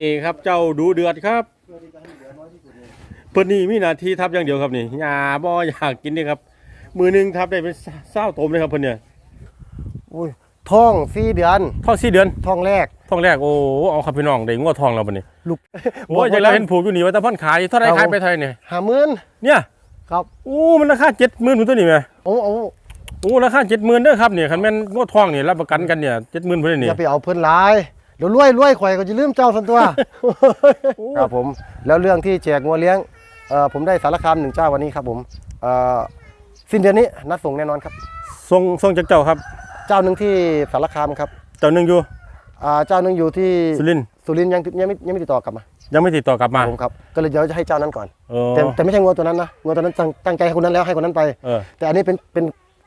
เองครับเจ้าดูเดือดครับเพิ่นนี่มีหน้าที่ทับอย่างเดียวครับนี่ยาบ่อยากกินนี่ครับ มือหนึงทับได้เป็นเศร้าตมเลยครับเพิ่นเนี่ยอุ้ยท้องสี่เดือนท้องสี่เดือนท้องแรกท้องแรกโอ้เอาครับพี่น้องได้งัวทองแล้วบัดนี้ลูกโอ้ยอย่างเราเห็นผูกอยู่นี่ว่าแตะพ่นขายเท่าไหรครับขายไปเท่าไหร่เนี่ยหาหมื่นเนี่ยครับอู้มันราคาเจ็ดหมื่นตัวนี้ไหมโอ้โอ้อู้ราคาเจ็ดหมื่นเด้อครับเนี่ยคันแม่นงัวทองนี่รับประกันกันเนี่ยเจ็ดหมื่นเพิ่นอนี่ย่าไปเอาเพิ่นหลาย เดี๋ยวรวยรวยข่อยก็จะลืมเจ้าสันตัวครับผม แล้วเรื่องที่แจกงัวเลี้ยงเอ่อผมได้สารคามหนึ่งเจ้าวันนี้ครับผมเอ่อสิ้นเดือนนี้นัดส่งแน่นอนครับส่งส่งจากเจ้าครับ เจ้าหนึ่งที่สารคามครับเจ้าหนึงอยู่อ่าเจ้าหนึ่งอยู่ที่สุรินทร์สุรินทร์ยังยังไม่ยังไม่ติดต่อกลับมายังไม่ติดต่อกลับมาผมครับก็เลยเดี๋ยวจะให้เจ้านั้นก่อน เออแต่แต่ไม่ใช่งัวตัวนั้นนะงัวตัวนั้นตั้งตั้งใจให้คนนั้นแล้วให้คนนั้นไป เออแต่อันนี้เป็นเป็น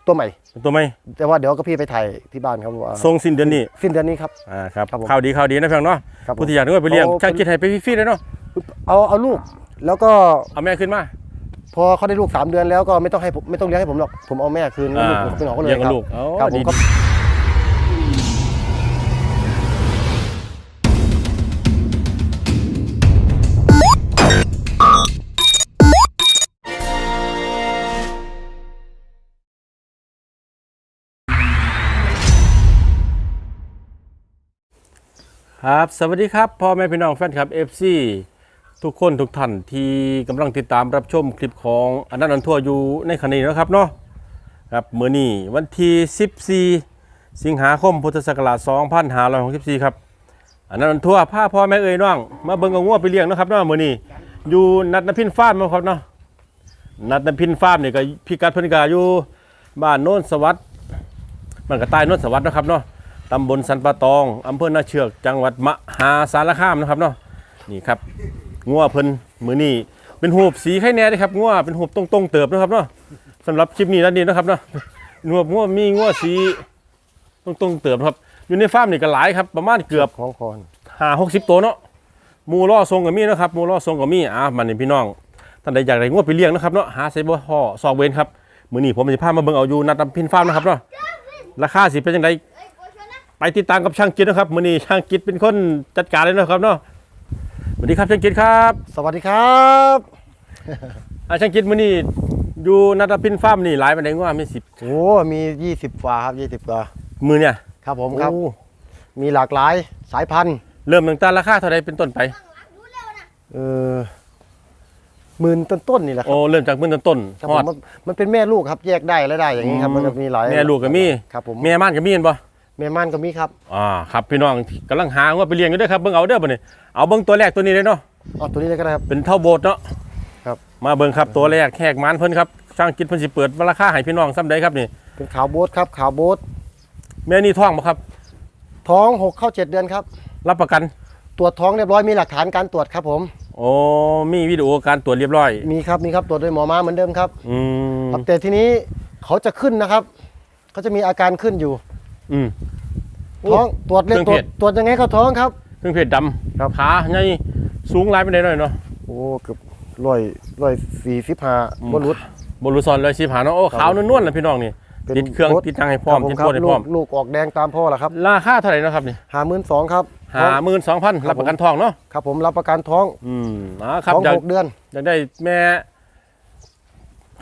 ตัวใหม่ เป็นตัวไหมแต่ว่าเดี๋ยวก็พี่ไปถ่ายที่บ้านครับว่าส่งสิ้นเดือนนี้สิ้นเดือนนี้ครับ อ่าครับครับผมข่าวดีข่าวดีนะเพียงเนาะครับผมผู้ที่อยากด้วยไปเลี้ยงเอา ช่างคิดให้ไปฟรีๆเลยเนาะเอาเอาลูก แล้วก็เอาแม่ขึ้นมาพอเขาได้ลูก 3 เดือนแล้วก็ไม่ต้องให้ผมไม่ต้องเลี้ยงให้ผมหรอกผมเอาแม่คืนลูกเป็นของเขาเลยเลี้ยงคกับรับลูกอ๋อครับผดีมก็ ครับสวัสดีครับพ่อแม่พี่น้องแฟนคลับ FC ทุกคนทุกท่านที่กำลังติดตามรับชมคลิปของอนันต์อันทั่วอยู่ในขณะนี้นะครับเนาะครับมื้อนี้วันที่14 สิงหาคมพุทธศักราช2564ครับอนันต์อันทั่วพาพ่อแม่เอ่ยน้องมาเบิ่งเอางัวไปเลี้ยงนะครับเนาะมื้อนี้อยู่นัดนพินฟาร์มครับเนาะนัดนพินฟาร์มนี่ก็พิกัดเพิ่นก็อยู่บ้านโน้นสวัสดิ์มันก็ใต้โน้นสวัสดิ์นะครับเนาะ ตำบลสันปะตองอำเภอนาเชือก จังหวัดมหาสารคามนะครับเนาะนี่ครับงัวเพิ่นมือนี่เป็นหูบสีไข่แน่เด้ครับงัวเป็นหูบตรงๆเติบนะครับเนาะสำหรับคลิปนี้นั่นนี่นะครับเนาะหนวบงัวมีงัวสีตรงๆเติบนะครับ อยู่ในฟาร์มนี่ก็หลายครับ ประมาณเกือบของคอนห้าหกสิบตัวเนาะหมูล่อทรงกับมีนะครับหมูล่อทรงกับมีอะมันนี่พี่น้องท่านใดอยากได้งัวไปเลี้ยงนะครับเนาะหาไซบ่ห่อซอกเวนครับมือนี้ผมจะพามาเบิ่งเอาอยู่นัดตำพินฟาร์มนะครับเนาะราคาสิเป็นยังไง ไปติดตามกับช่างกิจนะครับมือนี้ช่างกิจเป็นคนจัดการเลยนะครับเนาะสวัสดีครับช่างกิจครับสวัสดีครับอ่าช่างกิจมือนี้อยู่นัดพินฟาร์มนี่หลายไปไหนว่ามีสิบโอ้มี20กว่าครับ20กว่ามือเนี่ยครับผมครับโอ้มีหลากหลายสายพันธุ์ เริ่มตั้งแต่ราคาเท่าไรเป็นต้นไปเออหมื่นต้นๆนี่แหละครัโอ้บเริ่มจากมื่นต้นครับฮผอมดมันมันเป็นแม่ลูกครับแยกได้และได้อย่างนี้ครับ มันก็มีหลายแม่ลูกก็มีครับผมแม่ม่านก็มีเห็นบ่ แม่ม่านก็มีครับอ่าครับพี่น้องกำลังหาว่าไปเลี้ยงกันด้วยครับเบิ่งเอาเด้อบ่นี่เอาเบิ่งตัวแรกตัวนี้เลยเนาะเอาตัวนี้เลยก็ได้ครับ เป็นเท่าโบสถ์เนาะครับ มาเบิ่งครับตัวแรกแขกมันเพิ่นครับช่างกิจเพิ่นสิเปิดราคาให้พี่น้องซ้ำใดครับนี่เป็นขาวโบ๊ทครับขาวโบ๊ทแม่นี่ท้องบ่ครับ ท้องหกเข้าเจ็ดเดือนครับ รับประกันตรวจท้องเรียบร้อยมีหลักฐานการตรวจครับผมโอ้มีวิดีโอการตรวจเรียบร้อย มีครับมีครับตรวจโดยหมอม้าเหมือนเดิมครับอืมครับแต่ทีนี้เขาจะขึ้นนะครับ เขาจะมีอาการขึ้นอยู่ อืม ท้องตรวจเลยเครื่องตรวเพศจตรวจยังไงก็ท้องครับ เครื่องเพชรดำครับขาใหญ่สูงหลายไปไหนใดหน่อยเนาะ โอ้เกือบร้อยร้อยสี่สิบห้าอืมบนรุดบรูซอนเลยสิผาเนาะโอ้ครับ ขาวนวลๆนะพี่น้องนี่เป็นติดเครื่องโบ๊ทติดตังให้พร้อมคบติดครัโคตรให้พร้อม ลูกลูกออกแดงตามพ่อแหละครับราคาเท่าไหร่นะครับนี่หาหมื่นสองครับห้าหมื่นสองพันรับประกันทองเนาะครับผมรับประกันท้องอืมอ่าครับท้องอยากหกเดือน อยากได้แม่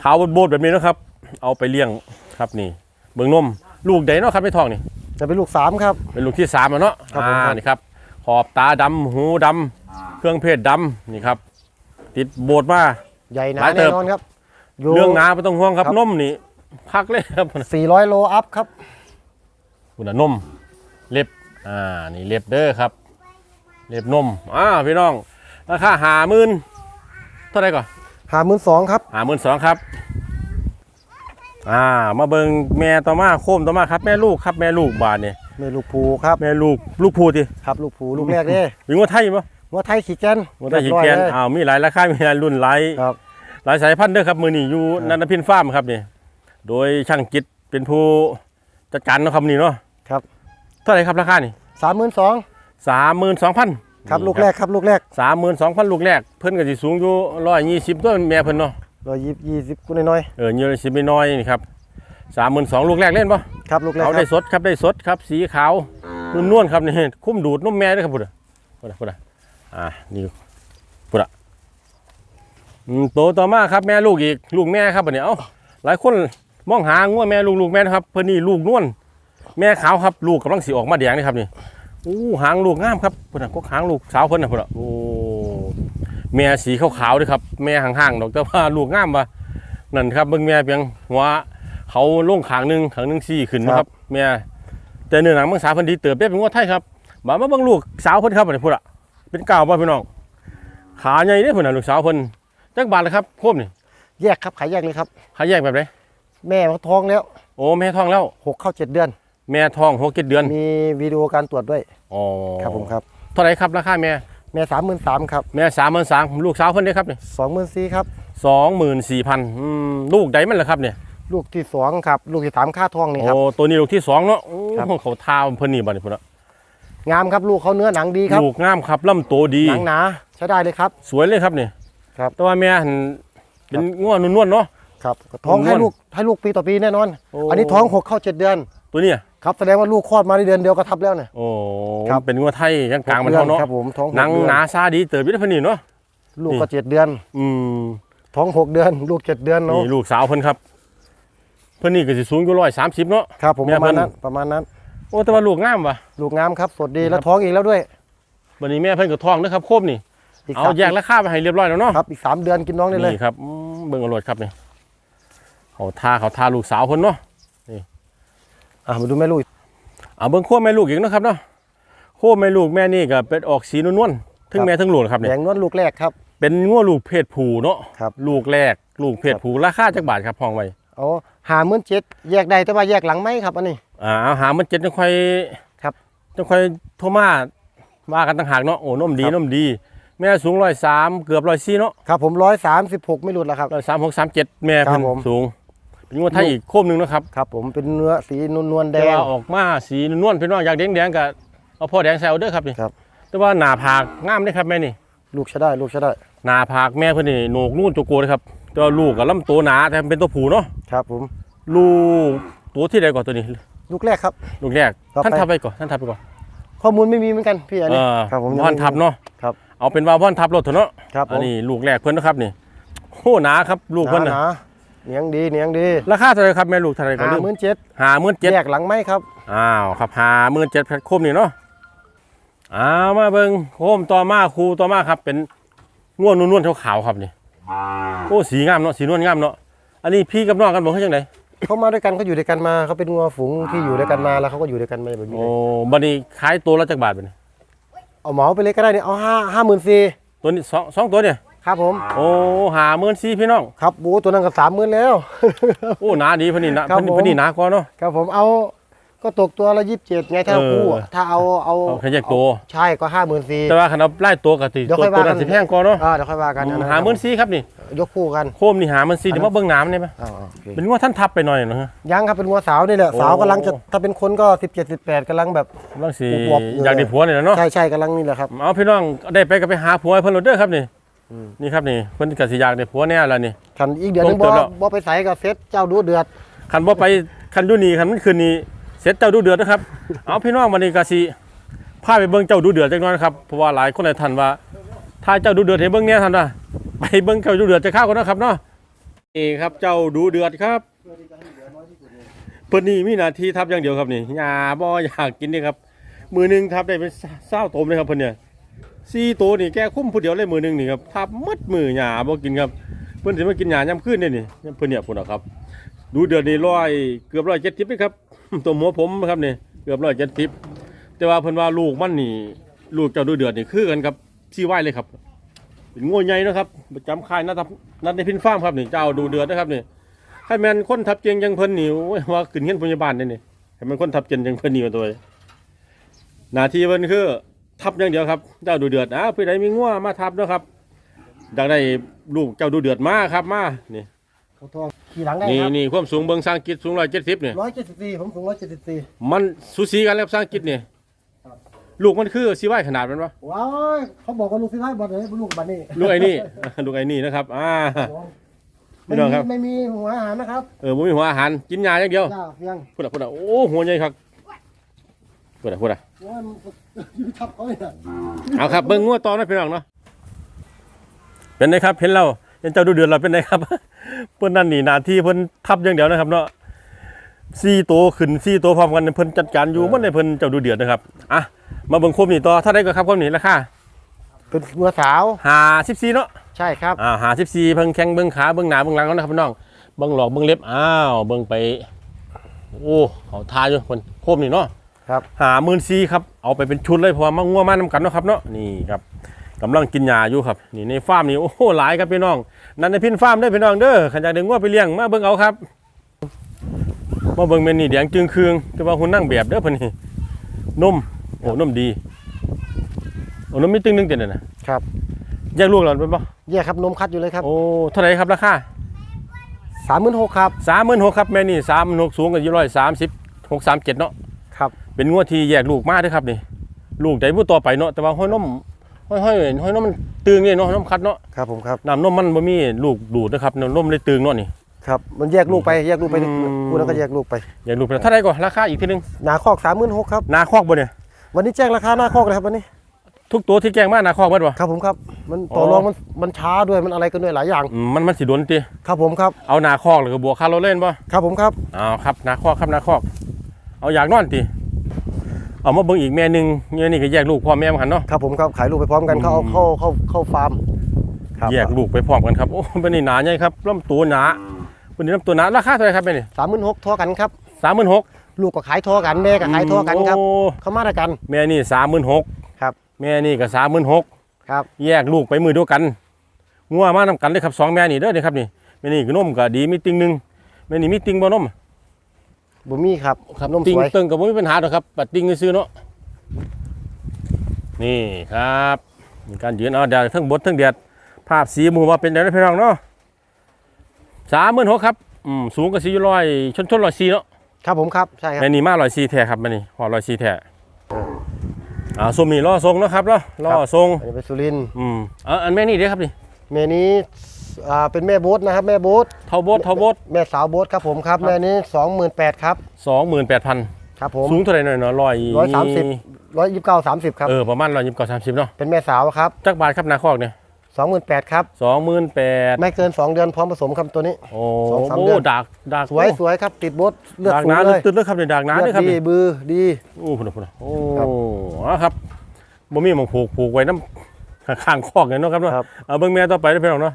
ขาวโบดๆแบบนี้นะครับ เอาไปเลี้ยงครับนี่ เบิ่งนม ลูกใดเนาะครับในท้องนี่จะเป็นลูกสามครับ เป็นลูกที่สามแล้วเนาะครับผม อ่าครับนี่ครับขอบตาดำหูดำเครื่องเพศดำนี่ครับ ติดโบดมา ใหญ่หนาหลายเติแน่บ นอนครับยู่ เรื่องหนาไม่ต้องห่วงครับครับ นมนี่พักเลยครับสี่ร้อยโลอัพครับ คุณน่ะนมเล็บอ่านี่เล็บเด้อครับ เล็บนมอ่าพี่น้องราคาหาหมื่นเท่าไหร่ก่อนหาหมื่นสองครับหาหมื่นสองครับ อ่า มาเบิงแม่ต่อมาโคมต่อมาครับแม่ลูกครับแม่ลูกบาทเนี่ยแม่ลูกภูครับแม่ลูกลูกพูทีครับลูกภูลูกแรกเด้มีงวดไทยมั้ยงัวไทยขีแกนงวดไทยหีแกนเรียบร้อยเลยอ้าวมีหลายราคามีหลายรุ่นหลายครับหลายสายพันธุ์เด้อครับมือนี่อยู่นันทพินฟาร์มครับนี่โดยช่างกิจเป็นผู้จัดการเนาะครับนี่เนาะครับเท่าไหร่ครับราคานี่สามหมื่นสองสามหมื่นสองพันครับลูกแรกครับลูกแรกสามหมื่นสองพันลูกแรกเพิ่นก็สิสูงอยู่ร้อยยี่สิบตัวแม่เพิ่นเนาะ ร้อยยี่ยี่สิบกูน้อยเออเยอะสิไม่น้อยนี่ครับสามหมื่นสองลูกแรกเล่นปะๆครับลูกแรกเขาคได้รับสดครับได้สดครับ สีขาวนุ่นวลๆครับนี่คุ้มดูดนุ่มแม่ด้วยครับพุ่นน่ะพุ่นน่ะพุ่นน่ะอ่านี่ปุระอืมโตต่อมาครับแม่ลูกอีกลูกแม่ครับบัดนี้เอ้าหลายคนมองหางัวแม่ลูกลูกแม่นะครับเพิ่นนี่ลูกนวลแม่ขาวครับลูกกำลังสิออกมาแดงนี่ครับนี่อู้หางลูกงามครับพุ่นน่ะก็หางลูกสาวเพิ่นน่ะพุ่นน่ะโอ้ แม่สีขาวๆด้วยครับ แม่ห่างๆดอกแต่ว่าลูกงามว่ะนั่นครับเบิ่งแม่เพียงหัวเขาลงขางหนึงขางหนึงซี่ขึ้นนะครับ แม่แต่เนื้อหนังเมืองสาวเพิ่นดีเติบได้เป็นงัวไทยครับมามาเบิ่งลูกสาวเพิ่นครับบัดนี้พุ่นน่ะเป็นเก่าวป่ะพี่น้องขาใหญ่เนี่ยพุ่นน่ะลูกสาวเพิ่นจักบาทเลยครับโคมนี่แยกครับขายแยกเลยครับขาแยกแบบไหนแม่เขาท้องแล้ว โอ้แม่ท้องแล้วหกเข้าเจ็ดเดือน แม่ท้องหกเจ็ดเดือน มีวิดีโอการตรวจด้วยอ๋อครับผมครับเท่าไหรครับราคาแม่ แม่สามหมื่นสามครับแม่สามหมื่นสามลูกสาวเพิ่นได้ครับนี่สองหมื่นสี่ครับสองหมื่นสี่พันลูกใดมันล่ะครับเนี่ยลูกที่สองครับ ลูกที่สามค่าท้องนี่ครับโอ้ตัวนี้ลูกที่สองเนาะโอ้ครับเขาทาเพิ่นนี่บัดนี้พุ่นน่ะงามครับลูกเขาเนื้อหนังดีครับลูกงามครับลำโตดีหนังหนาใช้ได้เลยครับ สวยเลยครับนี่ครับแต่ว่าแม่หั่นเป็นง่วนวลๆเนาะครับท้องนวลให้ลูกให้ลูกปีต่อปีแน่นอนโอ้อันนี้ท้องหกเข้าเจ็ดเดือน ตัวเนี้ย ครับแสดงว่าลูกคลอดมาในเดือนเดียวก็ทับแล้วเนี่ย โอ้ครับ เป็นงัวไทยกลางๆมันเท่าเนาะครับผมท้องกหนังเดือหนาซาดีเติบอยู่ได้เพิ่นนี่เนาะลูกก็เจ็ดเดือน อืมท้องหกเดือน ลูกเจ็ดเดือนเนาะนี่ลูกสาวเพิ่นครับ เพิ่นนี่ก็สิสูงอยู่ร้อยสามสิบเนาะ ครับผมแม่ประมาณเพิ่นนั้นประมาณนั้น โอ้แต่ว่าลูกงามว่ะลูกงามครับสดดีแล้วท้องอีกแล้วด้วยบัดนี้แม่เพิ่นก็ท้องนะครับโคบนี่ อีกเอาสามแยกราคาไปให้เรียบร้อยแล้วเนาะ ครับอีกสามเดือนกินน้องได้เลย นี่ครับอืมเบิ่งเอารถครับนี่เขาทาเขาทาลูกสาวเพิ่นเนาะ อะมาดูแม่ลูกเอาเบิ่งโคบแม่ลูกอีกเนาะครับเนาะโคบแม่ลูกแม่นี่ก็เป็นออกสีนวลๆทั้งแม่ทั้งลูกนะครับแดเนี่ยงนวลลูกแรกครับ เป็นงัวลูกเพศผู้เนาะครับลูกแรกลูกเพศผู้ราคาจักบาทครับห้องไว้เอาหาหมื่นเจ็ดแยกได้แต่ว่าแยกหลังไหมครับอันนี้อ่าเอาหามันเจ็ดจังค่อยครับจังค่อยโทรมาว่ากันต่างหากเนาะโอ้นมดีครับนมดี แม่สูงร้อยสามเกือบร้อยสี่เนาะครับผมร้อยสามสิบหกไม่หลุดแล้วครับร้อยสามหกสามเจ็ดแม่ครัเพิ่บนผมสูงเป็น งวดไทยอีกโคมหนึ่งนะครับครับ ผมเป็นเนื้อสีนวลนวลๆแดแต่ง ว่าออกมาสีนวลเป็นว่าอยากแดงแดงๆกับเอาพ่อแดงแซวเด้อครับนี่ครับ แต่ว่าหน้าผากงามเด้อครับแม่นี่ ลูกใช้ได้ลูกใช้ได้หน้าผากแม่เพิ่นนี่โหนกนู่นตัวโกเลยครับแต่ว่าลูกกับลำตัวหนาแต่เป็นตัวผู้เนาะครับ ผมลูกตัวที่ใดก่อนตัวนี้ ลูกแรกครับ ลูกแรกต่อไปท่านทับไปก่อนท่านทับไปก่อนข้อมูลไม่มีเหมือนกันพี่อันเอนี้อครับผมพ่อนทับเนาะครับเอาเป็นว่าพ่อนทับรถเถอะเนาะครับผอันมนี้ลูกแรกเพิ่นนะครับนี่โอ้หนาครับลูกเพิ่นหน่ะนาๆ เหนียงดีเหนียงดีราคาเท่าไหรครับแม่ลูกเท่าไหรก่อนหาลูกหมื่นเจ็ดหาหมื่นเจ็ดแยกหลังไหมครับอ้าวครับหาหมื่นเจ็ดแพ็คโคมนี่เนาะอ้าวมาเบิ่งโคมต่อมาครูต่อมาครับ เป็นง่วนนวลๆขาวๆครับนี่โอ้สีงามเนาะสีนวลงามเนาะอันนี้พี่กับน้องกันบอกให้จังไดเขามาด้วยกันเขาอยู่ด้วยกันมาเขาเป็นงัวฝูงที่อยู่ด้วยกันมาแล้วเขาก็อยู่ด้วยกันมาแบบนี้โอ้บัดนี้ขายตัวละจักบาทบัดนี้เอาเหมาไปเลยก็ได้เนี่ยเอาห้าห้าหมื่นสี่ตัวนี้สองสองตัวเนี่ย ครับผม โอ้หาหมื่นสี่พี่น้อง ครับโอ้ตัวนั้นก็สามหมื่นแล้ว โอ้หนาดีเพิ่นนี่นะครับเพิ่นนี่ผมเพิ่นนี่หนากว่าเนาะ ครับผมเอาก็ตกตัวละยี่สิบเจ็ดไงถ้าเออคู่อะถ้าเอาเอาเอาแค่แยกตัว ใช่ก็ห้าหมื่นสี่ แต่ว่าคันเอาไล่ตัวกับติเดี๋ยวตัวค่อยตัวว่ากันั้น นสิแพงกว่าเนาะอ่าเดี๋ยวค่อยว่ากันนะหาหมื่นสี่ครับนี่ ยกคู่กันโคมนี่หาหมื่นสี่เดี๋ยวมาเบิ่งน้ำได้ไหมอ่าๆโอเคเป็นงวดท่านทับไปหน่อยเนาะ ยังครับเป็นงัวสาวนี่แหละโอ้ สาวกำลังจะถ้าเป็นคนก็สิบเจ็ดสิบแปดกำลังแบบบางสีอวบๆอยู่ อยากได้ผัวเนี่ยเนาะ ใช่ใช่กำลังนี่แหละครับ เอาพี่น้องได้ไปก็ไปหาผัวให้เพิ่นโหลดเด้อครับนี่อืม นี่ครับนี่เพิ่นก็สิอยากได้ผัวแน่แล้วนี่คันอีกเดือนหนึงลงตับ่วแล้วบ่ไปใส่กับเซตเจ้าดูเดือดคันบ่ไปคันดูนี่คันมันคืนนี้เสร็จเจ้าดูเดือดนะครับ เอาพี่น้องวันนี้ก็สิพาไปเบิ่งเจ้าดูเดือดจักหน่อยนะครับเพราะว่าหลายคนหลายท่านว่า ถ้าเจ้าดูเดือดให้เบิ่งแน่ท่านว่าไปเบิ่งเจ้าดูเดือดจะเข้ากันนะครับเนาะนี่ครับเจ้าดูเดือดครับเพิ่นนี่มีหน้าที่ทับอย่างเดียวครับนี่ยาบ่อยากกินนี่ครับมือหนึงทับได้เป็นเศร้าโตมเลยครับเพิ่นเนี่ย สี่ตัวนี่แกคุ้มผู้เดียวเลยมือหนึ่งนี่ครับทับมัดมือหยาบ่กินครับเพิ่อนสิมากินหยาย่ำคืนนี่นี่เพิ่อนเนี่ยพุ่นนะครับ ดูเดือดนี่ร้อยเกือบร้อยเจ็ดสิบครับตัวหัวผมครับนี่เกือบร้อยเจ็ดสิบแต่ว่าเพิ่อนว่าลูกมันนี่ ลูกเจ้าดูเดือดนี่คือกันครับซีไหวเลยครับเป็นงูใหญ่นะครับประจำค่ายนัดทับนัดในพินฟ้าร์มครับนี่เจ้าดูเดือดนะครับนี่ให้แมนคนทับเจียงยังเพิ่นหนีว่าขึ้นเงินพยาบาลนี่นี่ให้มันคนทับเจียงยังเพิ่นหนีมาตัวเองหนาทีเพิ่นคือ ทับอย่างเดียวครับ เจ้าดูเดือดอะพี่ใดมีงัวมาทับเนาะครับอยากได้ลูกเจ้าดูเดือดมาครับมานี่เขาทองขี่หลังได้นี่ครับนี่ความสูงเบิงสร้างกิจสูงร้อยเจ็ดสิบเนี่ยร้อยเจ็ดสิบสี่ผมสูงร้อยเจ็ดสิบสี่มันสูสีกันแล้วสร้างกิจเนี่ยลูกมันคือซีไว้ขนาดมันวะว้ายเขาบอกว่าลูกที่ได้บอลเลยลูกบันนี่ลูกไอ้นี่ ลูกไอ้นี่นะครับอ่าพี่ไม่น้องมีครับ ไม่มีหัวอาหารนะครับเออบ่มีหัวอาหารกินยาอย่างเดียวจ้าเพียงพูดอะพูดอะโอ้หัวใหญ่ครับ พูดอะพูดอะว่ามันยืดทับเขาเลยนะเอาครับเบิ่งงัวต่อนะพี่น้องเนาะเป็นไงครับเห็นเราเห็นเจ้าดูเดือดเราเป็นไงครับ เพิ่นนั่นนี่หนาที่เพิ่นทับอย่างเดียวนะครับ เนาะสี่ตัวขึ้นสี่ตัวพร้อมกันเพิ่นจัดการอยู่มันในเพิ่นเจ้าดูเดือดนะครับอะมาเบิ่งคมนี่ต่อถ้าได้ก็ครับคมนี่ราคาเป็นวัวสาวหาสิบสี่เนาะ ใช่ครับ อ่าหาสิบสี่เพิ่งแข้งเบิ่งขาเบิ่งหน้าเบิ่งหลังแล้วนะครับพี่น้องเบิ่งหลอกเบิ่งเล็บอ้าวเบิ่งไป โอ้เขาทาอยู่คนโคมนี่เนาะ ครับหาหมื่นซีครับเอาไปเป็นชุดเลยเพราะว่ามางัวมานำกันเนาะครับเนาะนี่ครับกำลังกินยาอยู่ครับนี่ในฟาร์มนี่โอ้โหหลายครับพี่น้อง นั่นในพินฟาร์มได้อพี่น้องเด้อขันอยากได้งัวไปเลี้ยงมาเบิ่งเอาครับมาเบิ่งเมนนี่แดงจึงคืองแต่ว่าหุ่นนั่งแบบเด้อเพิ่นนี่นมโอ้นมดีโอ้นมมีตึงนึงเต็มเลยนะครับแยกลูกแล้วเป็นปะแยกครับนมคัดอยู่เลยครับโอ้เท่าไหร่ครับราคาสามหมื่นหกครับสามหมื่นหกครับแม่นี่สามหกสูงกันอยู่ร้อยสามสิบหกสามเจ็ดเนาะครับ เป็นงวดที่แยกลูกมาเด้วยครับนี่ ลูกใจผู้ต่อไปเนาะแต่ว่าห้อยนมห้อยห้อยห้อยนมมันตึงนี่เนาะนมคัดเนาะครับผมครับน้ำนมมันบ่มีลูกดูดนะครับนมเลยตึงเนาะนี่ ครับมันแยกลูกไปแยกลูกไปอืมพูดแล้วก็แยกลูกไปแยกลูกไปเท่าไหร่ก่อนราคาอีกทีหนึงหนาคอกสามหมื่นหกครับนาคอกบ่เนี่ยวันนี้แจ้งราคาหน้าคอกเลยครับวันนี้ทุกตัวที่แกงมานาคอกเบิดบ่ ครับผมครับมันต่ออ๋อรองมันมันช้าด้วยมันอะไรกันด้วยหลายอย่างอืมมันมันสิโดนติครับผมครับเอานาคอกแล้วก็บวกค่ารถเล่นบ่ครับผมครับ เอาครับนาคอกครับนาคอก เอาอยากนอนติ เอามาเบิ่งอีกแม่หนึงเนี่ยนี่ก็แยกลูกพ่อแม่มันหันเนาะ ครับผมครับขายลูกไปพร้อมกันเขาเอาอืมเข้าเข้าเข้าฟาร์มครับแยกลูกไปพร้อมกันครับโอ้เป็นนี่หนาใหญ่ครับลำตัวหนาเป็นนี่ลำตัวหนาราคาเท่าไหร่ครับเป็นนี่สามหมื่นหกทอกันครับสามหมื่นหกลูกก็ขายทอกันแม่ก็ขายทอกันครับโอ้เขามาด้วยกัน แม่นี่สามหมื่นหกครับ แม่นี่ก็สามหมื่นหกครับ แยกลูกไปมือเดียวกันงัวมานำกันเลยครับสองแม่นี่เด้อนี่ครับนี่แม่นี่ก็นมก็ดีมีติงหนึ่งแม่นี่มีติงบ่นม บุมี่ครับครับนมติงสวยเติงก็บ่มีปัญหาดอกครับปัดติงซื้อๆเนาะนี่ครับมีการยืนเอาเดี๋ยวทั้งบดทั้งเดียดภาพสีหมูว่าเป็นอย่างไรพี่น้องเนาะสามหมื่นหกครับอืมสูงก็สี่ร้อยชนชนร้อยสี่เนาะครับผมครับใช่ครับแม่นี่มาร้อยสี่แท้ครับแม่นี่หอร้อยสี่แท้อ่าส้มนี่ล่อทรงเนาะครับเนาะล่อทรงอันนี้เป็นสุรินทร์อืมอ่าอันแม่นี่เด้อครับนี่แม่นี้ อ่าเป็นแม่โบ๊ทนะครับแม่โบ๊ทเท่าโบดเท่าโบด แม่สาวโบ๊ทครับผมครับแม่นี้สองหมื่นแปดครับสองหมื่นแปดพันครับผมสูงเท่าไหร่หน่อยเนาะร้อยร้อยสามสิบร้อยยี่สิบเก้าสามสิบครับเออประมาณร้อยยี่สิบเก้าสามสิบเนาะเป็นแม่สาวครับจักบาทครับนาคอกเนี่ยสองหมื่นแปดครับสองหมื่นแปดไม่เกินสองเดือนพร้อมผสมครับตัวนี้ โอ้สองสามโหเดือน ดากดากสวยสวยครับติดโบ๊ทเลือดดากสูหงนาเลยตึ๊ดๆเลยครับเนี่ยดากหนาเลืเลยอดครับดีเนี่ยบือดี โอ้พุ่นพุ่นโอ้ครับอ๋อครับบ่มีหมองผูกผูกไว้น้ำข้างคอกเนี่ยเนาะครับเนาะครับ เอาเบิ่งแม่ต่อไปได้อพี่น้องเนาะ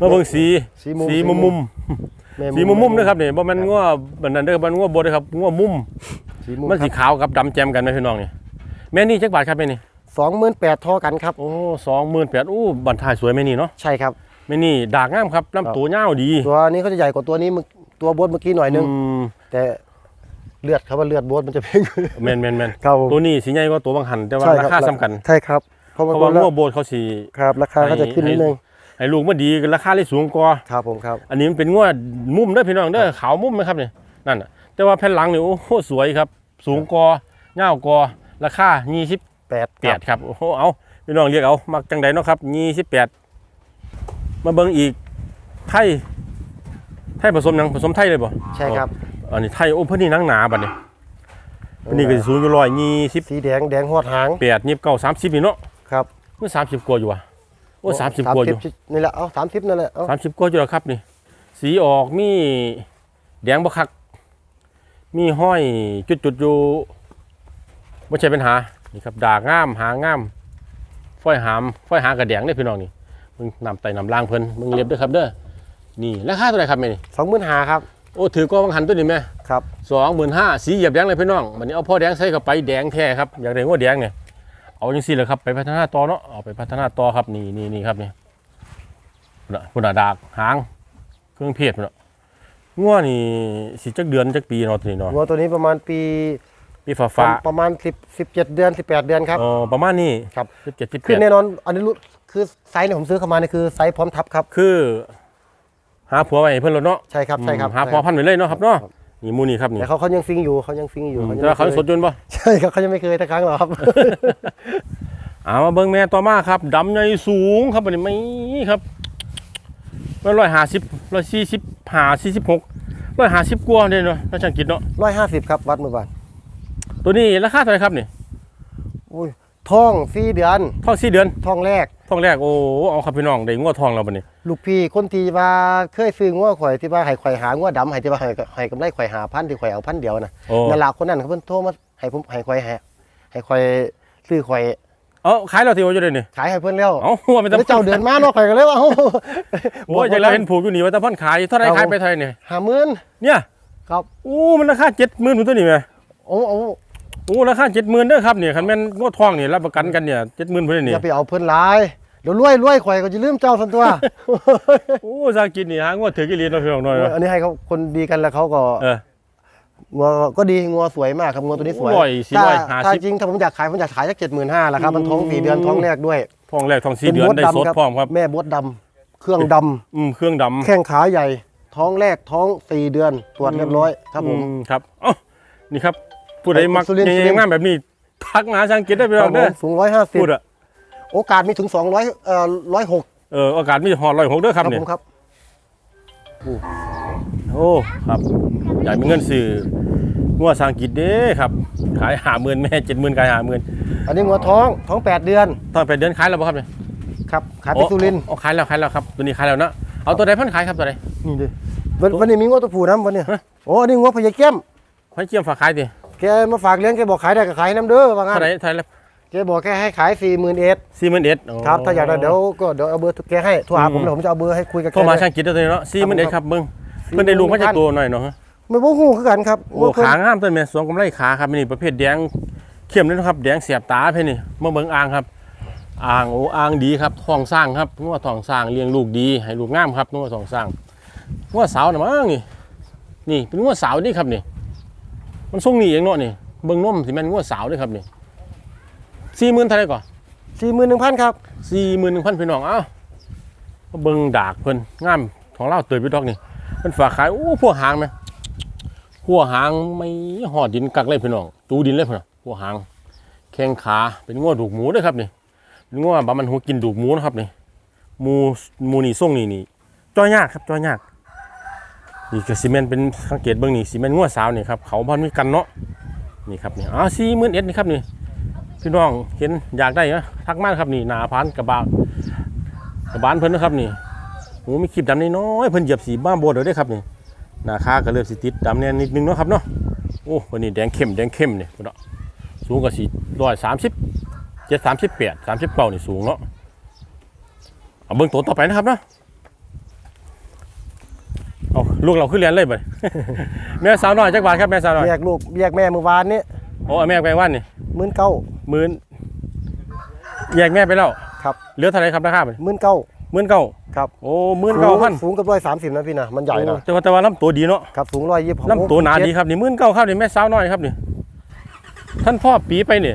มาเบิ่งสีสีมุมสีมุมมุมแม่สีมุมมุมนะครับเนี่ยบ่แม่นงัวแบบนั้นเด้อบ่แม่นงัวบดเด้อครับงัวมุมสีมุมมันสีขาวกับดำแจ่มกันไหมพี่น้องนี่แม่นี่จักบาทครับแม่นี่สองหมื่นแปดทอกันครับโอ้สองหมื่นแปดอู้บันทายสวยแม่นี่เนาะใช่ครับแม่นี่ดากงามครับลำตัวยาวดีตัวนี้เขาจะใหญ่กว่าตัวนี้มึงตัวโบ๊ทเมื่อกี้หน่อยนึงอืมแต่เลือดครับว่าเลือดโบ๊ทมันจะเพ่งแม่นแม่นแม่นครับผมตัวนี้สีใหญ่กว่าตัวบางหันแต่ว่าใช่รารับคาสำคัญใช่ครับเพราะเพว่าราะว่าตัวละงัวโบดเขาสีครับราคาก็จะขึ้นนิดนึง ให้ลูกมาดีราคาเลยสูงกว่าครับผมครับ อันนี้มันเป็นงัวมุมเด้อพี่น้องเด้อขาวมุมไหมครับเนี่ยนั่นน่ะแต่ว่าแผ่นหลังนี่โอ้โหสวยครับ สูงกว่าเงาวกว่าราคา28แปดครับโอ้โหเอาพี่น้องเรียกเอามักจังใดเนาะครับ28มาเบิ่งอีกไทยไทยผสมหยังผสมไทยเลยบ่ใช่ครับอันนี้ไทยโอ้เพิ่นนี่หนังหนาบัดนี้อันนี้ก็สิสูงอยู่ร้อยยี่สิบสีแดงแดงหอดหางแปดยี่สิบเก้าสามสิบนี่เนาะครับมันสามสิบกว่าอยู่ว่ะโอ้สามสิบกว่าอยู่30นี่แหละ เอาสามสิบนั่นแหละเอาสามสิบกว่าอยู่แล้วครับนี่ สีออกมีแดงบะคัก มีห้อยจุดๆอยู่ไม่ใช่ปัญหา นี่ครับดากงามหางามฝ้อยหามฝ้อยหากระแดงเด้อพี่น้องนี่มึงนำไตนำล่างเพิ่นมึงเรียบเด้วยครับเด้อ นี่ราคาเท่าไหร่ครับแม่นี่สองหมื่นหาครับ โอ้ถือกองหันตัวนี้แม่ครับสองหมื่นห้าสีเหยียบแดงเลยพี่น้องวันนี้เอาพ่อแดงใส่เข้าไปแดงแท้ครับ อยากได้ว่าแดงเนี่ย เอาจังซี่เลยครับไปพัฒนาต่อเนาะเอาไปพัฒนาต่อครับนี่นี่นี่ครับนี่พุ่นน่ะพุ่นน่ะดากหาง เครื่องเพศพุ่นน่ะงัวนี่สิจักเดือนจักปีเนาะตัวนี้เนาะวัวตัวนี้ประมาณปีปีฟ้าฟ้าประมาณสิบสิบเจ็ดเดือนสิบแปดเดือนครับอ๋อประมาณนี้ครับสิบเจ็ดสิบแปขึ้นดแน่นอนอันนี้รู้คือไซส์เนี่ยผมซื้อเข้ามาเนี่ยคือไซส์พร้อมทับครับ คือ หาผัวไว้ให้เพิ่นแล้วเนาะใช่ครับใช่ครับอืมหาผัวพันธุ์ไว้เลยเนาะครับเนาะ นี่หมูนี่ครับนี่แต่เขาเขายังฟิงอยู่เขายังฟิงอยู่อืมยังแต่ว่าเขาไม่สดเคยจนบ่ใช่ครับเขายังไม่เคยแต่ครั้งหรอกครับเอามาเบิ่งแม่ต่อมาครับดำใหญ่สูงครับอันนี้ไม่ครับร้อยห้าสิบร้อยสี่สิบห้าสี่สิบหกร้อยห้าสิบกว่าเนี่ยเนาะน่าจะกินเนาะร้อยห้าสิบครับวัดมือบานตัวนี้ราคาเท่าไหร่ครับนี่อุ้ยท้องสี่เดือนท้องสี่เดือนท้องแรก ท้องแรกโอ้เอาครับพี่น้องได้งัวทองแล้วบัดนี้ลูกพี่คนที่ว่าเคยซื้องัวข่อยที่ว่าให้ข่อยหางัวดำให้ที่ว่าให้ให้กำไรข่อยหาพันที่ข่อยเอาพันเดียวน่ะโอ้นั่นล่ะคนนั้นเขาเพิ่นโทรมาให้ผมให้ข่อยให้ให้ข่อยซื้อข่อยเอาขายเราที่ว่าอยู่เดี๋ยวนี้ขายให้เพิ่นแล้วเอาหัวเป็นตะแล้วเจ้าเดือนมาเนาะข่อยก็เลยว่าเอ้าโอ้ยจะเราเห็นผูกอยู่นี่ว่าตะพ่อนขายเท่าไหรครับขายไปเท่าไหรเนี่ยห้าหมื่นเนี่ยครับโอ้มันราคาเจ็ดหมื่นตัวนี้ไหมโอ้โอ้ โอ้ราคาเจ็ดหมื่นเด้อครับเนี่ยคันแม่นงัวทองเนี่ยรับประกันกันเนี่ยเจ็ดหมื่นเพื่อนอนี่ย่าไปเอาเพิ่นหลายเดี๋ยวรวยรวยข่อยก็จะลืมเจ้าสันตัวโอ้สร้างกินนี่ฮะงัวถือกิรินเราเพียงหน่อยอันนี้ให้เขาคนดีกันแล้วเขาก็เอองัวก็ดีงัวสวยมากครับงัวตัวนี้สวยร้อยสี่ถ้าร้อยห้าถ้าสิบจริงถ้าผมอยากขายผมอยากขายสักเจ็ดหมื่นห้าละครับมันท้องสี่เดือนท้องแรกด้วยทองแรกทองสี่เดือนป็ได้บสดดำพร้อมครับแม่บดดำเครื่องดำอืมเครื่องดำแข้งขาใหญ่ ท้องแรกท้องสี่เดือนตรวจเรียบร้อยครับผมอืครับเอ้านี่ครับ ผู้ใดมักสุรินทร์เงสุรินทร์ งามแบบนี้ทักมาหาสังเกตได้ไปคลรัอบงผเด้อมสูงร้อยห้าสิบพูดอะโอกาสมีถึงสองร้อยเอ่อร้อยหกเออโอกาสมีหอดร้อยหกเด้อครับครับเนี่ยผมครับ โอ้ครับอยากมีเงินซื้องัวสังกิตเด้ครับ ขายหาหมื่นแม่เจ็ดหมื่นขายหาหมื่นอันนี้งัวท้องท้องแปดเดือนตอนไปเดือนขายแล้วป่ะครับเนี่ยครับขายไปสุรินทร์โอ้ขายแล้วขายแล้วครับตัวนี้ขายแล้วเนอะเอาตัวใดพันขายครับตัวใด นี่ดิวันวันนี้มีงัวตัวผู้น้ำวันนี้ฮะ โอ้อันนี้งัวพญาแก้มให้เจียมฝากขายดิ แกมาฝากเลี้ยงแกบอกขายได้ก็ขายน้ำเด้อว่างั้เท่านไหรเท่าไหรแกบอกแกให้ขายสี่หมื่นเอ็ดสี่หมื่นเอ็ดครับถ้าอยากได้เดี๋ยวก็เดี๋ยวเอาเบอร์แกให้โทรหาผมอืมเดี๋ยวผมจะเอาเบอร์ให้คุยกับแกโทรมาเลยช่างกิจได้ตัวนี้เนาะสี่หมื่นเอ็ดคครัรับบมึงสี่เพิ่นได้ลูกมาหมื่นจากตัวหน่อยเนาะฮะไม่บ่ฮู้คือกันครับโอ้ว่าเพิ่นขางามต้นแม่สวมกำไรขาครับนี่ประเภทแดงเข้มเลยนะครับแดงเสียบตาเพ่นี่มาเบิ่งอ่างครับอ่างโอ้อ่างดีครับท้องสร้างครับงัวท้องสร้างเลี้ยงลูกดีให้ลูกงามครับงัวท้องสร้างงัวสาวน่ะมั้งนี่นี่เป็นงัวสาวนี่ครับนี่ มันทรงนี่เองเนาะนี่เบิ่งนมสิแม่นงัวสาวเด้วยครับนี่สี่หมื่นเท่าไหร่ก่อนสี่หมื่นหนึ่งพันครับสี่หมื่นหนึ่งพันพี่น้องเอ้ามาเบิ่งดากเพิ่นงามของเราเติบอยู่ดอกนี่มันฝากขายโอ้พวกหางไหมพวกหางไม่หอดดินกักเลยพี่น้องตูดินเลยพี่น้องพวกหาง แข้งขาเป็นง้อดูกหมูเด้วยครับนี่เป็นง้อบามันหัวกินดูกหมูนะครับนี่หมูหมูนี่ส่งนี่นี่จ้อยยากครับจ้อยยาก นี่ก็ซีเมนต์เป็นสังเกตเบื้องนี่ซีเมนต์ง้อสาวนี่ครับเขาพันมีกันเนาะนี่ครับนี่อ๋อสี่หมื่นเอ็ดนี่ครับนี่พี่น้องเห็นอยากได้ไหมทักมากครับนี่หนาพันกระบะกระบานเพิ่นนะครับนี่โอ้มีคลิปดำน้อยเพิ่นเหยียบสีบ้าโบดเดี๋ยวได้ครับนี่หนาคาก็เริ่มสิติดดำเนี่ยนิดนึงเนาะครับเนาะโอ้วันนี้แดงเข้มแดงเข้มนี่พุ่นเนาะสูงกว่าสี่ร้อยสามสิบเจ็ดสามสิบแปดสามสิบเก้านี่สูงเนาะเอาเบิ้องตัวต่อไปนะครับเนาะ เอาลูกเราขึ้นเรียนเลยไปแม่สาวน้อยจักบาทครับแม่สาวน้อยแยกลูกแยกแม่เมื่อวานนี้โอ้เอาแม่ไปว่านนี่หมื่นเก้าหมื่นแยกแม่ไปแล้วครับเหลือเท่าไหรครับราคาไปหมื่นเก้าหมื่นเก้าครับโอ้หมื่นเก้าพันสูงกับร้อยสามสิบนะพี่นะมันใหญ่นะแต่ว่าแต่ว่าลำตัวดีเนาะครับสูงร้อยยี่สิบลำตัวหนาดีครับนี่หมื่นเก้าครับนี่แม่สาวน้อยครับนี่ท่านพ่อปีไปนี่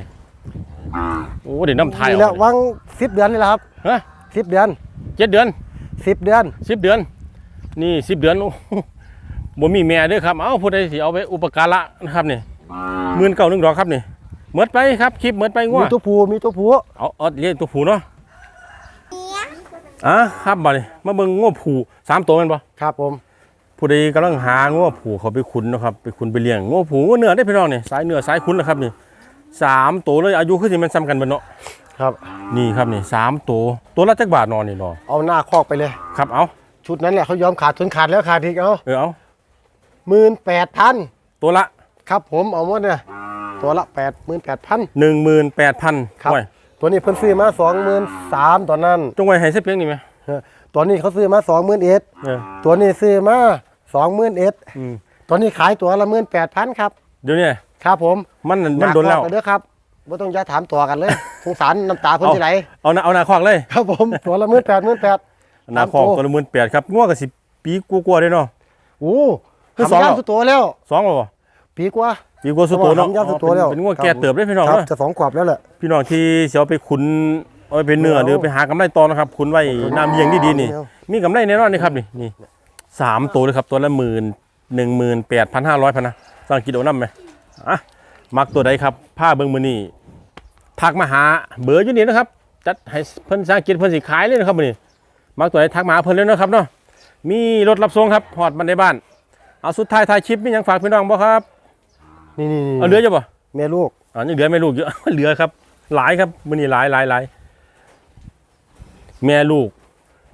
โอ้เดี๋ยวน้ำไทยนี่อแหอละกวังสิบเดือนนี่แหละครับฮะสิบเดือนเจ็ดเดือนสิบเดือนสิบเดือน นี่สิบเดือนโอ้โหบ่มีแม่เด้วยครับ เอาผู้ใดสิเอาไปอุปการะนะครับนี่หมื่นเก้าหนึ่งดอกครับนี่เมิดไปครับคลิปเมิดไปงัวมีตัวผู้มีตัวผู้เอาเอาเลี้ยงตัวผูเนาะอะครับบ่นี่มาเบิ่งงัวผูสามตัวแม่นบ่ครับผมผู้ใดกำลังหางัวผูเขาไปขุนเนาะครับไปขุนไปเลี้ยงงัวผูงัวเนื้อได้อพี่น้องนี่สายเนื้อสายขุนนะครับนี่สามตัวเลยอายุคือสิมันซ้ำกันเบิดเนาะครับ นี่ครับนี่สามตัวตัวละจักบาทนอนนี่เนาะเอาหน้าคอกไปเลยครับเอา ชุดนั้นแหละเขายอมขาดจนขาดแล้วขาดอีกเอาเออเอาหมื่นแปดพันตัวละครับผมเอาหมดเนี่ยตัวละแปดหมื่นแปดพันหนึ่งหมื่นแปดพันครับตัวนี้เพิ่นซื้อมาสองหมื่นสามตอนนั้นจงไว้ให้เสเพียงนี่ไหมเออตัวนี้เขาซื้อมาสองหมื่นเอ็ดเออตัวนี้ซื้อมาสองหมื่นเอ็ดอืมตัวนี้ขายตัวละหมื่นแปดพันครับเดี๋ยวนี้ครับผมมันมันโดนแล้วหาคอกเด้อครับไม่ต้องย้ายถามตัวกันเลยสงสารน้ำตาเพิ่นเอาที่ไหนเอาหน้าเอาหน้าคอกเลย ครับผมตัวละหมื่นแปดหมื่นแปด หน้าคอกตามตัวตัวละหมื่นแปดครับง่วงกับสิปีกลัวๆเด้เนาะโอ้คือทำสองย่างแล้วสุดตัวแล้วสองแล้วบ่ปีกว่าปีกลัวสุดตัวเนาะทำย่างสุดตัวแล้วเป็นง่วงแก่เติบได้พี่น้องครับเนาะจะสองขวบแล้วแหละพี่น้องที่เสียวไปขุนเอาไปเป็นเนื้อเอาหรือไปหากำไรตอนนะครับขุนไว้น้ำเลี้ยงดีๆนี่เอามีกำไรแน่นอนนี่ครับนี่นี่สามตัวเลยครับตัวละหมื่นหนึ่งหมื่นแปดพันห้าร้อยพันนะสั่งกินเอาน้ำไหมอะมักตัวใดครับผ้าเบิ้งมือนี่ทักมาหาเบอร์อยู่นี่นะครับจัดให้เพิ่นสร้างกินเพิ่นสิขายเลยนะครับมือนี่ มักตัวใดทักมาหาเพิ่นเลยนะครับเนาะมีรถรับส่งครับหอดมันในบ้าน เอาสุดท้ายท้ายชิปมีหยังฝากพี่น้องบ่ครับนี่นี่นี่เอาเหลือจะบ่แม่ลูกอ่ายังเหลือแม่ลูกเยอะ เหลือครับ หลายครับมื้อนี้หลายหลายหลายแม่ลูก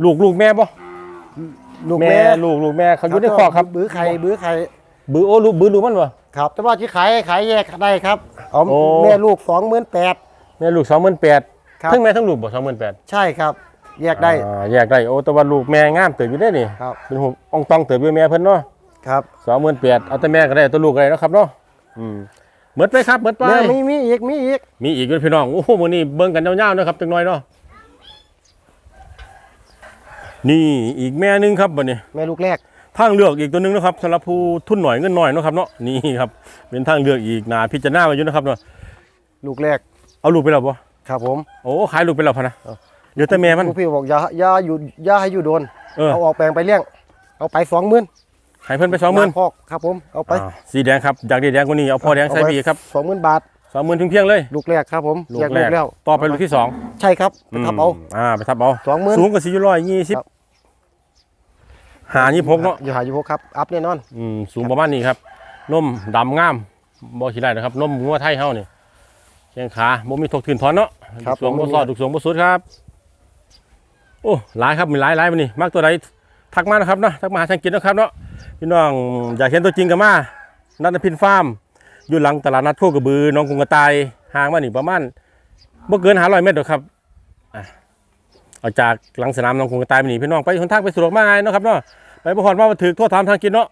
ลูกลูกแม่บ่ลูกแม่แม่ลูกลูกแม่เขาอยู่ในคอกครับบื้อไข่บื้อไข่บือโอ้ลูกบือลูกมันบ่ครับแต่ว่าที่ขายขายแยกได้ครับเอาโอ้แม่ลูกสองหมื่นแปดแม่ลูก28,000ครับทั้งแม่ทั้งลูกบ่28,000ใช่ครับ แยกได้ อ่าแยกได้โอ้แต่ว่าลูกแม่งามเติบอยู่ได้นี่ครับ เป็นหูอองตองเติบอยู่แม่เพิ่นเนาะครับ28,000เอาแต่แม่ก็ได้ตัวลูกก็ได้เนาะครับเนาะอืมหมดไปครับหมดไปแม่มีมีอีกมีอีกมีอีกด้วยพี่น้อง โอ้โหมื้อนี้เบิ่งกันยาวๆนะครับจังน้อยเนาะนี่อีกแม่หนึงครับบัดนี้แม่ลูกแรก ทางเลือกอีกตัวหนึงนะครับสำหรับผู้ทุนหน่อยเงินหน่อยเนาะครับเนาะนี่ครับเป็นทางเลือกอีกนาพิจารณาไว้อยู่นะครับเนาะลูกแรกเอาลูกไปแล้วบ่ครับผมโอ้ขายลูกไปแล้วพะนะ เอาเหลือแต่แม่มัน ลูกพี่บอกอย่าอย่าอยู่อย่าให้อยู่โดนเออ เอาออกแปลงไปเลี้ยง เอาไปสองหมื่นให้เพิ่นไป20,000พอกครับผมเอาไปอ่าสีแดงครับอยากได้แดงกว่านี้เอาพ่อแดงใส่ไปอีกครับสองหมื่นบาท20,000ถึงเพียงเลยลูกแรกครับผมลูแยกกแรลูกกแล้วต่อไปลูกที่สองใช่ครับไปทับเอา มอ่าไปทับเอาสองหมื่นสูงกว่าสี่ร้อยยี่สิบครับ หายี่หกเนาะ อยู่หาอยู่พกครับอัพแน่นอน อืมสูงประมาณนี้ครับนมดำงามบ่ขี้ได้นะครับนมงัวไทยเฮานี่แข้งขาบ่มีทกทืนถอนเนาะครับสวงผมบ่ซอดดุกสวงบ่สุดครับ โอ้หลายครับมีหลายหลายมันนี่มักตัวใดทักมานะครับเนาะทักมาหาทางกินนะครับเนาะพี่น้องอยากเห็นตัวจริงกันมานัทพินฟาร์มอยู่หลังตลาดนัดโคกระบือหน้องกรุงกระต่ายห่างมานี่ประมาณบ่เกิน500เมตรหรอกครับอะเอาจากหลังสนามหน้องกรุงกระต่ายมานี่พี่น้องไปหนทางไปสะดวกมากไงเนาะครับเนาะไปบ่ฮอดมาถึกโทษถามทางกินเนาะ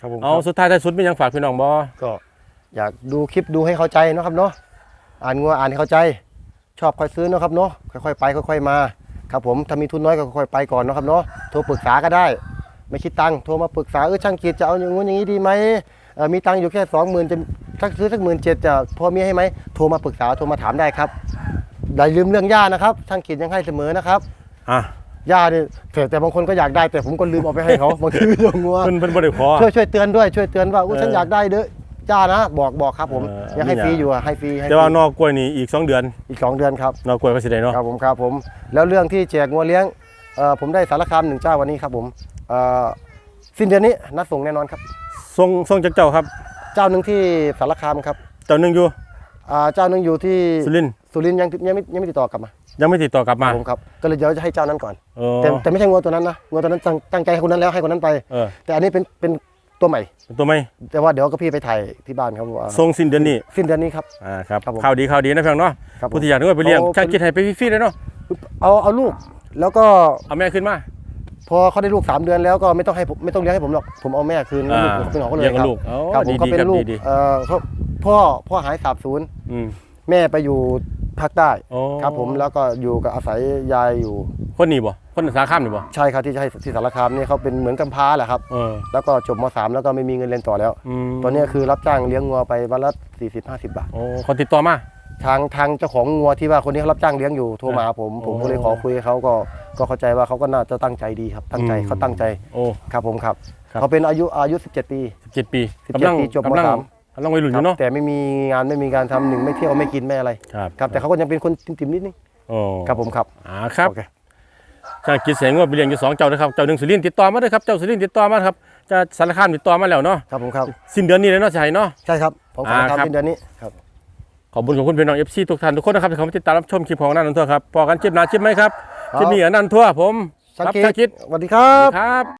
ครับผมเอาสุดท้ายท้ายสุดมีหยังฝากพี่น้องบ่ก็อยากดูคลิปดูให้เข้าใจเนาะครับเนาะอ่านงัวอ่านให้เข้าใจ ชอบค่อยซื้อเนาะครับเนาะค่อยๆไปค่อย ๆมา ครับผมถ้ามีทุนน้อยก็ค่อยๆไปก่อนเนาะครับเนาะโทรปรึกษาก็ได้ ไม่คิดตังค์โทรมาปรึกษาเออช่างกีดจะเอาอย่างงู้นอย่างนี้ดีไหมเออมีตังค์อยู่แค่สองหมื่นจะสักซื้อสักหมื่นเจ็ดจะพอมีให้ไหมโทรมาปรึกษาโทรมาถามได้ครับอย่าลืมเรื่องย่านะครับช่างกีดยังให้เสมอนะครับอะย่าเนี่ยแต่แต่บางคนก็อยากได้แต่ผมก็ลืมเอาไปให้เขาบางทีอย่างงัวเพิ่นเพิ่นบ่ได้ขอ ช่วยช่วยเตือนด้วยช่วยเตือนว่าอุ้ยเออฉันอยากได้เด้อ ย่านะบอกบอกครับผมเออยังให้ไม่ฟรีอยากอยู่อะให้ฟรีให้ฟแต่รีว่านอกกล้วยนี่อีก 2 เดือน อีกสองเดือนครับนอกกล้วยก็สิได้เนาะ ครับผมครับผมแล้วเรื่องที่แจกงัวเลี้ยงเอ่อผมได้สารคามหนึ่งเจ้าวันนี้ครับผมเอ่อสิ้นเดือนนี้นัดส่งแน่นอนครับส่งส่งจากเจ้าครับ เจ้าหนึ่งที่สารคามครับเจ้าหนึงอยู่อ่าเจ้าหนึ่งอยู่ที่สุรินทร์สุรินทร์ยังยังไม่ยังไม่ติดต่อกลับมายังไม่ติดต่อกลับคมารับผมครับก็เลยเดี๋ยวจะให้เจ้านั้นก่อน เออแต่แต่ไม่ใช่งัวตัวนั้นนะงัวตัวนั้นตั้งตั้งใจให้คนนั้นแล้วให้คนนั้นไป เออแต่อันนี้เป็นเป็น ตัวใหม่ตัวไม่แต่ว่าเดี๋ยวก็พี่ไปถ่ายที่บ้านครับว่าส่งสิ้นเดือนนี้สิ้นเดือนนี้ครับ อ่าครับครับผมข่าวดีข่าวดีนะเพียงเนาะครับผมผู้ที่อยากได้ไปเลี้ยงเอา ชาติคิดให้ไปฟรีๆเลยเนาะเอาเอาลูก แล้วก็เอาแม่ขึ้นมาพอเขาได้ลูก 3 เดือนแล้วก็ไม่ต้องให้ผมไม่ต้องเลี้ยงให้ผมหรอกผมเอาแม่คืนอ่าลูกเป็นของเขาเลยเลี้ยงครับลูกอ๋อครับผมดีเขาดีเป็นครับลูกดีดีเอ่อเขาพ่อพ่อหายสาบสูญอืมแม่ไปอยู่ ภาคใต้โอ้ครับผมแล้วก็อยู่กับอาศัยยายอยู่ คนนี้บ่คนสาข้ามนี่บ่ใช่ครับที่จะให้ที่สารคามนี่เขาเป็นเหมือนกำพร้าแหละครับ เออแล้วก็จบมสามแล้วก็ไม่มีเงินเรียนต่อแล้วอืมตอนนี้คือรับจ้างเลี้ยงงัวไปวันละ40 50 บาท โอ้คนติดต่อมา ทางทางเจ้าของงัวที่ว่าคนนี้เขารับจ้างเลี้ยงอยู่โทรมาหาผมผมโอ้ก็เลยขอคุยกับเขาก็ก็เข้าใจว่าเขาก็น่าจะตั้งใจดีครับตั้งใจอืม เขาตั้งใจโอ้ ครับผมครับ ครับ เขาเป็นอายุอายุ 17 ปี 17 ปี17กำลังปีจบมกำลังสาม กำลัง วัยรุ่นอครัยู่บเนาะแต่ไม่มีงานไม่มีการทำหนึ่งไม่เที่ยวไม่กินไม่อะไรครับครับแต่เขาก็ยังเป็นคนติ่มๆนิดนึงโอ้ครับผมครับอ่าครับโอเคช่างกิจเสียงว่าไปเลี้ยงอยู่สองเจ้านะครับเจ้าหนึ่งสุรินทร์ติดต่อมาด้วยครับเจ้าสุรินทร์ติดต่อมาครับเจะสารคามติดต่อมาแล้วเนาะครับผมครับสิ้นเดือนนี้เลยเนาะใช่เนาะใช่ครับผมขออ่าทำครับเป็นเดือนนี้ครับขอบคุณขอบคุณพี่น้องเอฟซีทุกท่านทุกคนนะครับที่เข้ามาติดตามรับชมคลิปของอนันต์ทั่วครับพอกันคลิปหน้าคลิปไหมครับครับคลิปนี้อนันต์ทั่วผมสังครับเกช่างกิตจสวัสดีครับครับ